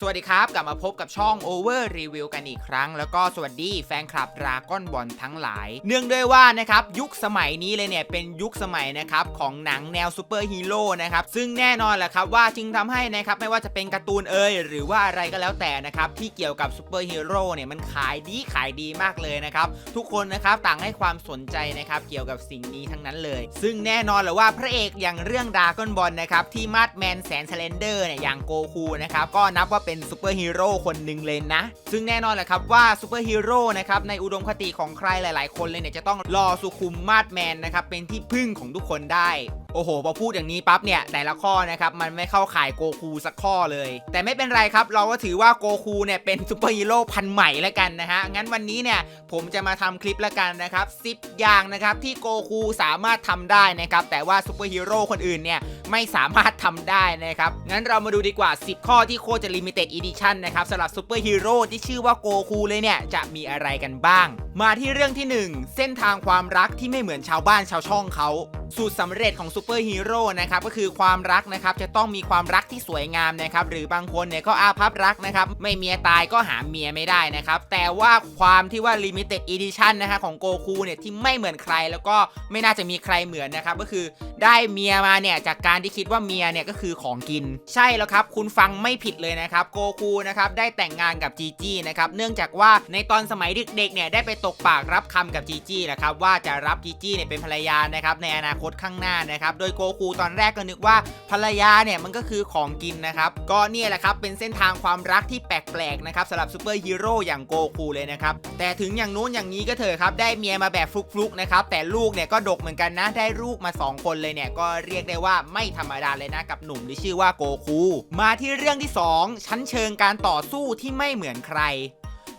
สวัสดีครับ กลับมาพบกับช่อง Over Review กันอีกครั้ง แล้วก็สวัสดีแฟนคลับดราก้อนบอลทั้งหลาย เนื่องด้วยว่านะครับยุคสมัยนี้เลยเนี่ยเป็นยุคสมัยนะครับของหนังแนวซูเปอร์ฮีโร่นะครับซึ่งแน่นอนแหละครับว่าจึงทำให้นะครับไม่ว่าจะเป็นการ์ตูนเอ่ยหรือว่าอะไรก็แล้วแต่นะครับที่เกี่ยวกับซูเปอร์ฮีโร่เนี่ยมันขายดีขายดีมากเลยนะครับทุกคนนะครับต่างให้ความสนใจนะครับเกี่ยวกับสิ่งนี้ทั้งนั้นเลย ซึ่งแน่นอนเลยว่าพระเอกอย่างเรื่องดราก้อนบอลนะครับที่มาดแมนแสนเซเลนเดอร์เนี่ยอย่างโกคูนะครับก็นับว่าเป็นซูเปอร์ฮีโร่คนหนึ่งเลยนะ ซึ่งแน่นอนแหละครับว่าซูเปอร์ฮีโร่นะครับในอุดมคติของใครหลาย ๆ คนเลยเนี่ยจะต้องรอสุขุมมาดแมนนะครับเป็นที่พึ่งของทุกคนได้โอ้โหพอพูดอย่างนี้ปั๊บเนี่ยแต่ละข้อนะครับมันไม่เข้าข่ายโกคูสักข้อเลย แต่ไม่เป็นไรครับ เราก็ถือว่าโกคูเนี่ยเป็นซูเปอร์ฮีโร่พันใหม่แล้วกันนะฮะงั้นวันนี้เนี่ยผมจะมาทำคลิปแล้วกันนะครับ10 อย่างนะครับที่โกคูสามารถทำได้นะครับแต่ว่าซูเปอร์ฮีโร่คนอื่นเนี่ยไม่สามารถทำได้นะครับงั้นเรามาดูดีกว่า 10 ข้อที่โคตรจะลิมิเต็ดอีดิชั่นนะครับสำหรับซูเปอร์ฮีโร่ที่ชื่อว่าโกคูเลยเนี่ยจะมีอะไรกันบ้าง มาที่เรื่องที่ 1 เส้นทางความรักที่ไม่เหมือนชาวบ้านชาวช่องเขาสูตรสำเร็จของซูเปอร์ฮีโร่นะครับก็คือความรักนะครับจะต้องมีความรักที่สวยงามนะครับหรือบางคนเนี่ยก็อาภัพรักนะครับไม่เมียตายก็หาเมียไม่ได้นะครับแต่ว่าความที่ว่า Limited Edition นะฮะของโกคูเนี่ยที่ไม่เหมือนใครแล้วก็ไม่น่าจะมีใครเหมือนนะครับก็คือได้เมียมาเนี่ยจากการที่คิดว่าเมียเนี่ยก็คือของกิน ใช่แล้วครับคุณฟังไม่ผิดเลยนะครับโกคูนะครับได้แต่งงานกับจีจี้นะครับเนื่องจากว่าในตอนสมัยเด็กๆเนี่ยได้ไปตกปากรับคำกับจีจี้นะครับว่าจะรับจีจี้เนี่ยเป็นภรรยานะครับในอนาคตข้างหน้านะครับ โดยโกคูตอนแรกก็นึกว่าภรรยาเนี่ยมันก็คือของกินนะครับ ก็เนี่ยแหละครับเป็นเส้นทางความรักที่แปลกๆนะครับสำหรับซูเปอร์ฮีโร่อย่างโกคูเลยนะครับ แต่ถึงอย่างนู้นอย่างนี้ก็เถอะครับ ได้เมียมาแบบฟลุกๆนะครับ แต่ลูกเนี่ยก็ดกเหมือนกันนะ ได้ลูกมา 2 คนเลยเนี่ย ก็เรียกได้ว่าไม่ธรรมดาเลยนะกับหนุ่มที่ชื่อว่าโกคู มาที่เรื่องที่ 2 ชั้นเชิงการต่อสู้ที่ไม่เหมือนใคร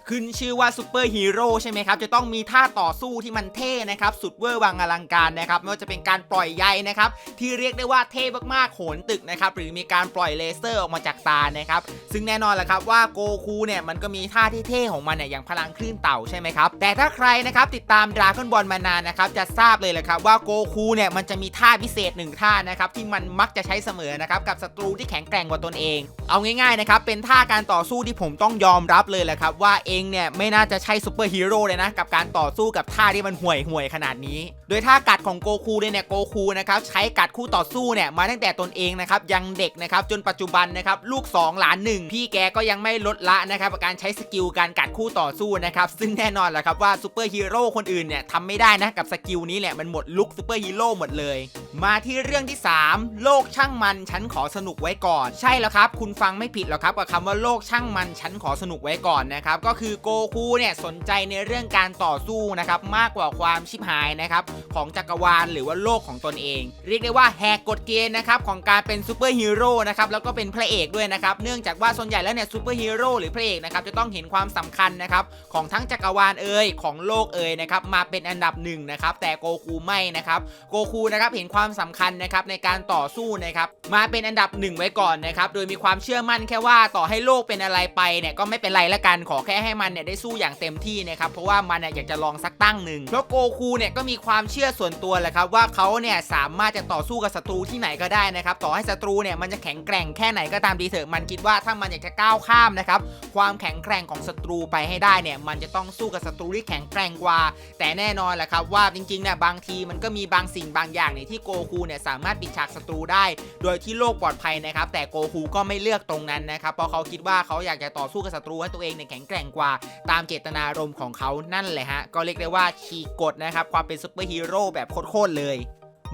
ขึ้นชื่อว่าซูเปอร์ฮีโร่ใช่ไหมครับจะต้องมีท่าต่อสู้ที่มันเท่นะครับสุดเวอร์วังอลังการนะครับไม่ว่าจะเป็นการปล่อยใยนะครับที่เรียกได้ว่าเท่มากๆโหนตึกนะครับหรือมีการปล่อยเลเซอร์ออกมาจากตานะครับซึ่งแน่นอนแหละครับว่าโกคูเนี่ยมันก็มีท่าที่เท่ของมันเนี่ยอย่างพลังคลื่นเต่าใช่ไหมครับแต่ถ้าใครนะครับติดตามดราก้อนบอลมานานนะครับจะทราบเลยแหละครับว่าโกคูเนี่ยมันจะมีท่าพิเศษหนึ่งท่านะครับที่มันมักจะใช้เสมอนะครับกับศัตรูที่แข็งแกร่งกว่าตนเอง เอาง่ายๆนะครับเป็นท่าการต่อสู้ที่ผมต้องยอมรับเลยแหละครับว่าเองเนี่ยไม่น่าจะใช่ซูเปอร์ฮีโร่เลยนะ กับการต่อสู้กับท่าที่มันห่วยห่วยๆขนาดนี้ โดยท่ากัดของโกคูเนี่ยโกคูนะครับใช้กัดคู่ต่อสู้เนี่ยมาตั้งแต่ตนเองนะครับยังเด็กนะครับจนปัจจุบันนะครับลูก 2 หลานหนึ่งพี่แกก็ยังไม่ลดละนะครับกับการใช้สกิลการกัดคู่ต่อสู้นะครับซึ่งแน่นอนแหละครับว่าซูเปอร์ฮีโร่คนอื่นเนี่ยทำไม่ได้นะกับสกิลนี้แหละมันหมดลุกซูเปอร์ฮีโร่หมดเลยมาที่เรื่องที่ 3 โลกช่างมันฉันขอสนุกไว้ก่อน ใช่แล้วครับ คุณฟังไม่ผิดหรอกครับกับคำว่าโลกช่างมันฉันขอสนุกไว้ก่อนนะครับก็คือโกคูเนี่ยสนใจในเรื่องการต่อสู้นะครับมากกว่าความชิบหายนะครับของจักรวาลหรือว่าโลกของตนเอง เรียกได้ว่าแหกกฎเกณฑ์นะครับของการเป็นซูเปอร์ฮีโร่นะครับแล้วก็เป็นพระเอกด้วยนะครับเนื่องจากว่าส่วนใหญ่แล้วเนี่ยซูเปอร์ฮีโร่หรือพระเอกนะครับจะต้องเห็นความสำคัญนะครับของทั้งจักรวาลเอ่ยของโลกเอ่ยนะครับมาเป็นอันดับหนึ่งนะครับแต่โกคูไม่นะครับโกคูนะครับเห็นความสำคัญนะครับในการต่อสู้นะครับมาเป็นอันดับหนึ่งไว้ก่อนนะครับโดยมีความเชื่อมั่นแค่ว่าต่อให้โลกเป็นอะไรไปเนี่ยก็ไม่เป็นไรละกันขอแค่ให้มันเนี่ยได้สู้อย่างเต็มที่นะครับเพราะว่ามันเนี่ยอยากจะลองสักตั้งหนึ่งเพราะโกคูเนี่ยก็มีความเชื่อส่วนตัวแหละครับว่าเขาเนี่ยสามารถจะต่อสู้กับศัตรูที่ไหนก็ได้นะครับต่อให้ศัตรูเนี่ยมันจะแข็งแกร่งแค่ไหนก็ตามดีเถอะมันคิดว่าถ้ามันอยากจะก้าวข้ามนะครับความแข็งแกร่งของศัตรูไปให้ได้เนี่ยมันจะต้องสู้กับศัตรูที่แข็งแกร่งกว่า แต่แน่นอนแหละครับว่าจริงๆเนี่ยบางทีมันก็มีบางสิ่งบางอย่างเนี่ยที่โกคูเนี่ยสามารถปิดฉากศัตรูได้ โดยที่โลกปลอดภัยนะครับแต่โกคูก็ไม่เลือกตรงนั้นนะครับเพราะเขาคิดว่าเขาอยากจะต่อสู้กับศัตรูให้ตัวเองเนี่ยแข็งแกร่งกว่าตามเจตนารมณ์ของเขานั่นแหละฮะ ก็เรียกได้ว่าฉีกกฎนะครับ ความเป็นซูเปอร์ฮีโร่แบบโคตรๆเลย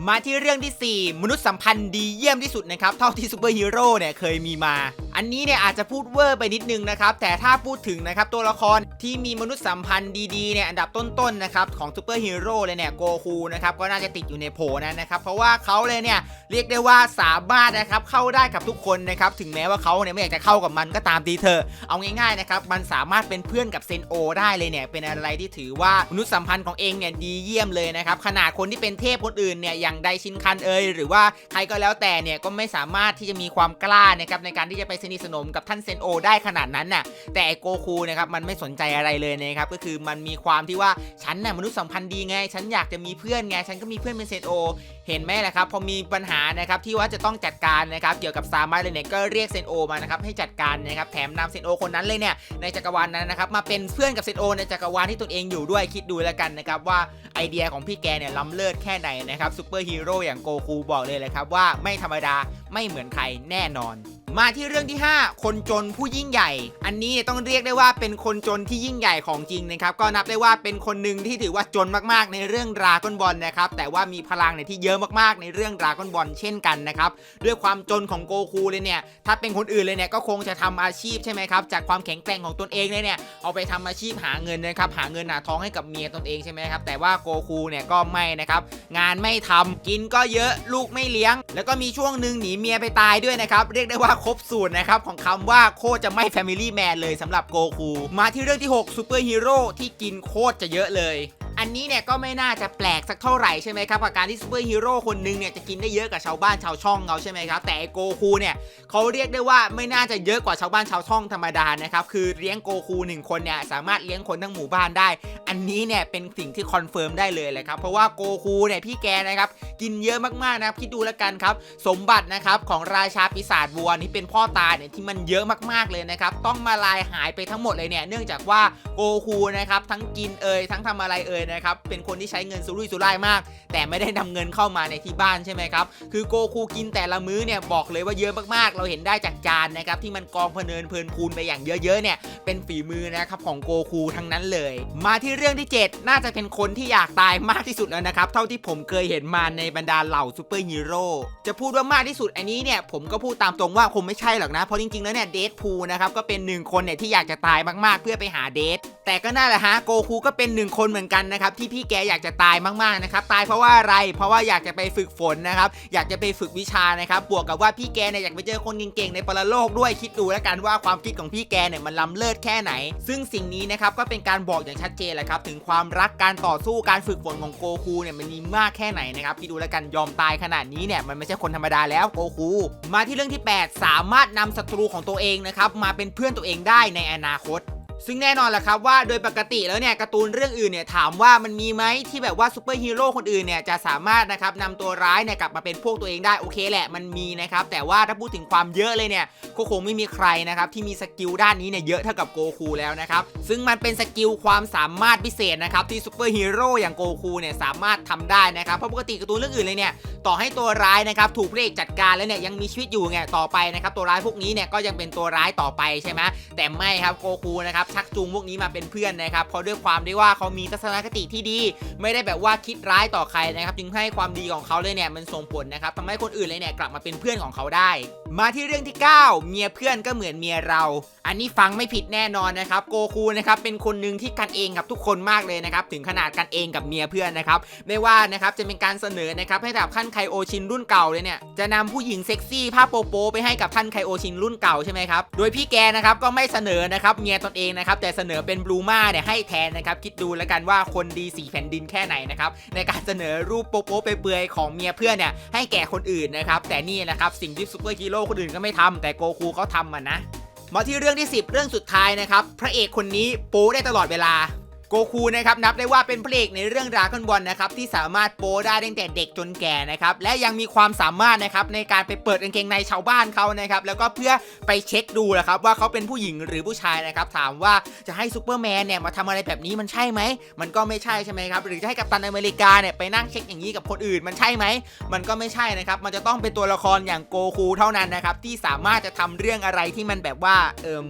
มาที่เรื่องที่ 4 มนุษยสัมพันธ์ดีเยี่ยมที่สุดนะครับ เท่าที่ซูเปอร์ฮีโร่เนี่ยเคยมีมา อันนี้เนี่ยอาจจะพูดเวอร์ไปนิดนึงนะครับ แต่ถ้าพูดถึงนะครับตัวละครที่มีมนุษยสัมพันธ์ดีๆเนี่ยอันดับต้นๆนะครับของซูเปอร์ฮีโร่เลยเนี่ยโกคูนะครับก็น่าจะติดอยู่ในโผนั้นนะครับ เพราะว่าเขาเลยเนี่ยเรียกได้ว่าสามารถนะครับเข้าได้กับทุกคนนะครับถึงแม้ว่าเขาเนี่ยไม่อยากจะเข้ากับมันก็ตามดีเถอะเอาง่ายๆนะครับมันสามารถเป็นเพื่อนกับเซนโอได้เลยเนี่ยเป็นอะไรที่ถือว่ามนุษยสัมพันธ์ของเองเนี่ยดีเยี่ยมเลยนะครับขนาดคนที่เป็นเทพคนอื่นเนี่ยอย่างไดชินคันเอยหรือว่าใครก็แล้วแต่เนี่ยก็ไม่สามารถที่จะมีความกล้านะครับในการที่จะไปสนิทสนมกับท่านเซนโอได้ขนาดนั้นน่ะแต่ไอโกคูนะครับมันไม่สนใจอะไรเลยนะครับก็คือมันมีความที่ว่าฉันน่ะมนุษย์สัมพันธ์ดีไง ฉันอยากจะมีเพื่อนไงฉันก็มีเพื่อนเป็นเซนโอเห็นไหมล่ะครับพอมีปัญหานะครับที่ว่าจะต้องจัดการนะครับเกี่ยวกับซามัสเลยเนี่ยก็เรียกเซนโอมานะครับให้จัดการนะครับแถมนำเซนโอคนนั้นเลยเนี่ยในจักรวาลนั้นนะครับมาเป็นเพื่อนกับเซนโอในจักรวาลที่ตนเองอยู่ด้วยคิดดูแล้วกันนะครับว่าไอเดียของพี่แกเนี่ยล้ำเลิศแค่ไหนนะครับซูเปอร์ฮีโร่อย่างโกคูบอกเลยเลยครับว่าไม่ธรรมดาไม่เหมือนใครแน่นอน มาที่เรื่องที่ 5 คนจนผู้ยิ่งใหญ่ อันนี้ต้องเรียกได้ว่าเป็นคนจนที่ยิ่งใหญ่ของจริงนะครับ ก็นับได้ว่าเป็นคนหนึ่งที่ถือว่าจนมากๆ ในเรื่องดราก้อนบอลนะครับ แต่ว่ามีพลังเนี่ยที่เยอะมากๆ ในเรื่องดราก้อนบอลเช่นกันนะครับ ด้วยความจนของโกคูเลยเนี่ย ถ้าเป็นคนอื่นเลยเนี่ยก็คงจะทำอาชีพใช่ไหมครับ จากความแข็งแกร่งของตนเองเลยเนี่ย เอาไปทำอาชีพหาเงินนะครับ หาเงินหาท้องให้กับเมียตนเองใช่ไหมครับ แต่ว่าโกคูเนี่ยก็ไม่นะครับ งานไม่ทำกินก็เยอะ ลูกไม่เลี้ยง แล้วก็มีช่วงหนึ่งหนีเมียไปตายด้วยนะครับ เรียกได้ว่าครบสูตรนะครับของคำว่าโคตรจะไม่แฟมิลี่แมนเลยสำหรับโกคู มาที่เรื่องที่ 6ซูเปอร์ฮีโร่ที่กินโคตรจะเยอะเลย อันนี้เนี่ยก็ไม่น่าจะแปลกสักเท่าไหร่ใช่ไหมครับกับการที่ซูเปอร์ฮีโร่คนหนึงเนี่ยจะกินได้เยอะกว่าชาวบ้านชาวช่องเขาใช่ไหมครับแต่โกคูเนี่ยเขาเรียกได้ว่าไม่น่าจะเยอะกว่าชาวบ้านชาวช่องธรรมดานะครับคือเลี้ยงโกคูหนึ่งคนเนี่ยสามารถเลี้ยงคนทั้งหมู่บ้านได้ อันนี้เนี่ยเป็นสิ่งที่คอนเฟิร์มได้เลยแหละครับเพราะว่าโกคูเนี่ยพี่แกนะครับกินเยอะมากๆนะครับคิดดูแล้วกันครับสมบัตินะครับของราชาปีศาจวัวนี่เป็นพ่อตาเนี่ยที่มันเยอะมากๆเลยนะครับต้องมาลายหายไปทั้งหมดเลยเนี่ยเนื่องจากว่าโกคูนะครับทั้งกินเอ่ยทั้งทำอะไรเอ่ยนะครับเป็นคนที่ใช้เงินสุรุ่ยสุร่ายมาก แต่ไม่ได้นำเงินเข้ามาในที่บ้านใช่ไหมครับคือโกคูกินแต่ละมื้อเนี่ยบอกเลยว่าเยอะมากๆ เราเห็นได้จากจานนะครับที่มันกองเพลินเพลินพูนไปอย่างเยอะๆเนี่ยเป็นฝีมือนะครับของโกคูทั้งนั้นเลย มาที่เรื่องที่ 7 น่าจะเป็นคนที่อยากตายมากที่สุดแล้วนะครับเท่าที่ผมเคยเห็นมาในบรรดาเหล่าซูเปอร์ฮีโร่จะพูดว่ามากที่สุดอันนี้เนี่ยผมก็พูดตามตรงว่าคงไม่ใช่หรอกนะเพราะจริงๆแล้วเนี่ยเดทพูนะครับก็เป็นหนึ่งคนเนี่ยที่อยากจะตายมากๆ เพื่อไปหาเดทแต่ก็น่าแหละฮะโกคูก็เป็นหนึ่งคนเหมือนกันนะครับที่พี่แกอยากจะตายมากๆนะครับตายเพราะว่าอะไรเพราะว่าอยากจะไปฝึกฝนนะครับอยากจะไปฝึกวิชานะครับบวกกับว่าพี่แกเนี่ยอยากไปเจอคนเก่งๆในปรโลกด้วยคิดดูแล้วกันว่าความคิดของพี่แกเนี่ยมันล้ำเลิศแค่ไหน ซึ่งสิ่งนี้นะครับก็เป็นการบอกอย่างชัดเจนแหละครับถึงความรักการต่อสู้การฝึกฝนของโกคูเนี่ยมันมีมากแค่ไหนนะครับคิดดูแล้วกันยอมตายขนาดนี้เนี่ยมันไม่ใช่คนธรรมดาแล้วโกคูมาที่เรื่องที่ 8 สามารถนำศัตรูของตัวเองนะครับมาเป็นเพื่อนตัวเองได้ในอนาคต ซึ่งแน่นอนแหละครับว่าโดยปกติแล้วเนี่ยการ์ตูนเรื่องอื่นเนี่ยถามว่ามันมีไหมที่แบบว่าซูเปอร์ฮีโร่คนอื่นเนี่ยจะสามารถนะครับนำตัวร้ายเนี่ยกลับมาเป็นพวกตัวเองได้โอเคแหละมันมีนะครับแต่ว่าถ้าพูดถึงความเยอะเลยเนี่ยก็คงไม่มีใครนะครับที่มีสกิลด้านนี้เนี่ยเยอะเท่ากับโกคูแล้วนะครับซึ่งมันเป็นสกิลความสามารถพิเศษนะครับที่ซูเปอร์ฮีโร่อย่างโกคูเนี่ยสามารถทำได้นะครับเพราะปกติการ์ตูนเรื่องอื่นเลยเนี่ยต่อให้ตัวร้ายนะครับถูกพระเอกจัดการแล้วเนี่ยยังมีชีวิตอยู่ไงต่อไปนะครับตัวร้ายพวกนี้เนี่ยก็ยังเป็นตัวร้ายต่อไปใช่ไหมแต่ไม่ครับโกคูนะครับชักจูงพวกนี้มาเป็นเพื่อนนะครับเพราะด้วยความที่ว่าเขามีทัศนคติที่ดี ไม่ได้แบบว่าคิดร้ายต่อใครนะครับจึงให้ความดีของเขาเลยเนี่ยมันส่งผลนะครับทำให้คนอื่นเลยเนี่ยกลับมาเป็นเพื่อนของเขาได้ มาที่เรื่องที่ 9 เมียเพื่อนก็เหมือนเมียเรา อันนี้ฟังไม่ผิดแน่นอนนะครับโกคูนะครับเป็นคนหนึ่งที่กันเองกับทุกคนมากเลยนะครับถึงขนาดกันเองกับเมียเพื่อนนะครับไม่ว่านะครับจะเป็นการเสนอนะครับให้กับท่านไคโอชินรุ่นเก่าเลยเนี่ยจะนำผู้หญิงเซ็กซี่ผ้าโปโปไปให้กับท่านไคโอชินรุ่นเก่าใช่ไหมครับโดยพี่แกนะครับก็ไม่เสนอนะครับเมียตนเองนะครับแต่เสนอเป็นบลูมาเนี่ยให้แทนนะครับคิดดูแล้วกันว่าคนดีสีแผ่นดินแค่ไหนนะครับในการเสนอรูปโป๊ะไปเปื่อยของเมียเพื่อนเนี่ยให้แก่คนอื่นนะครับแต่นี่นะครับสิ่งที่ซูเปอร์ฮีโร่คนอื่นก็ไม่ทำแต่โกคูเขาทำมันนะมาที่เรื่องที่ 10 เรื่องสุดท้ายนะครับ พระเอกคนนี้โป๊ได้ตลอดเวลา โกคูนะครับนับได้ว่าเป็นพระเอกในเรื่องดราก้อนบอลนะครับที่สามารถโป้ได้ตั้งแต่เด็กจนแก่นะครับและยังมีความสามารถนะครับในการไปเปิดกางเกงในชาวบ้านเขานะครับแล้วก็เพื่อไปเช็คดูนะครับว่าเขาเป็นผู้หญิงหรือผู้ชายนะครับถามว่าจะให้ซูเปอร์แมนเนี่ยมาทำอะไรแบบนี้มันใช่ไหมมันก็ไม่ใช่ใช่ไหมครับหรือจะให้กัปตันอเมริกาเนี่ยไปนั่งเช็คอย่างนี้กับคนอื่นมันใช่ไหมมันก็ไม่ใช่นะครับมันจะต้องเป็นตัวละครอย่างโกคูเท่านั้นนะครับที่สามารถจะทำเรื่องอะไรที่มันแบบว่าเอิม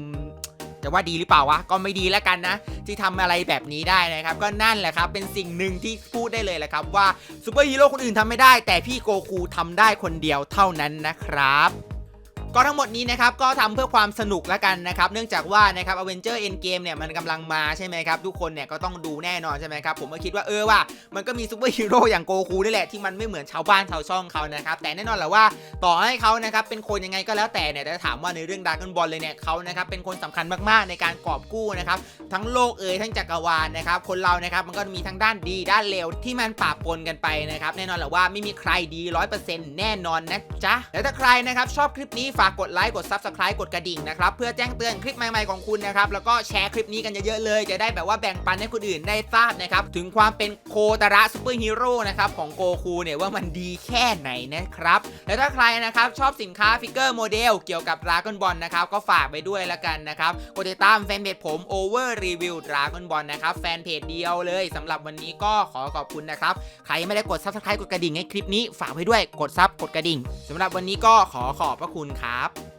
จะว่าดีหรือเปล่าวะก็ไม่ดีแล้วกันนะ ที่ทำอะไรแบบนี้ได้นะครับ ก็นั่นแหละครับ เป็นสิ่งหนึ่งที่พูดได้เลยแหละครับว่าซูเปอร์ฮีโร่คนอื่นทำไม่ได้ แต่พี่โกคูทำได้คนเดียวเท่านั้นนะครับ ก็ทั้งหมดนี้นะครับก็ทำเพื่อความสนุกแล้วกันนะครับเนื่องจากว่านะครับ Avenger Endgame เนี่ยมันกำลังมาใช่ไหมครับทุกคนเนี่ยก็ต้องดูแน่นอนใช่ไหมครับผมก็คิดว่าเออว่ามันก็มีซูเปอร์ฮีโร่อย่างโกคูนี่แหละที่มันไม่เหมือนชาวบ้านชาวช่องเขานะครับแต่แน่นอนแหละว่าต่อให้เขานะครับเป็นคนยังไงก็แล้วแต่เนี่ยแต่ถามว่าในเรื่องดราก้อนบอลเลยเนี่ยเขานะครับเป็นคนสำคัญมากๆในการกอบกู้นะครับทั้งโลกเอ่ยทั้งจักรวาลนะครับคนเรานะครับมันก็มีทั้งด้านดีด้านเลวที่มันปะปนกันไปนะครับแน่นอนแหละว่าไม่มีใครดี100%แน่นอนนะจ๊ะและถ้าใครนะครับชอบคลิปนี้ฝากกดไลค์กด Subscribe กดกระดิ่งนะครับ เพื่อแจ้งเตือนคลิปใหม่ๆของคุณนะครับ แล้วก็แชร์คลิปนี้กันเยอะๆเลย จะได้แบบว่าแบ่งปันให้คนอื่นได้ทราบนะครับ ถึงความเป็นโคตระซูเปอร์ฮีโร่นะครับ ของโกคูเนี่ยว่ามันดีแค่ไหนนะครับ และถ้าใครนะครับ ชอบสินค้าฟิกเกอร์โมเดลเกี่ยวกับดราก้อนบอลนะครับ ก็ฝากไปด้วยละกันนะครับ กดติดตามแฟนเพจผม Over Review Dragon Ball นะครับแฟนเพจเดียวเลยสำหรับวันนี้ก็ขอขอบคุณนะครับใครยังไม่ได้กด Subscribe กดกระดิ่งให้คลิปนี้ฝากไว้ด้วยกดซับกดกระดิ่งสำหรับวันนี้ก็ขอขอบพระคุณครับ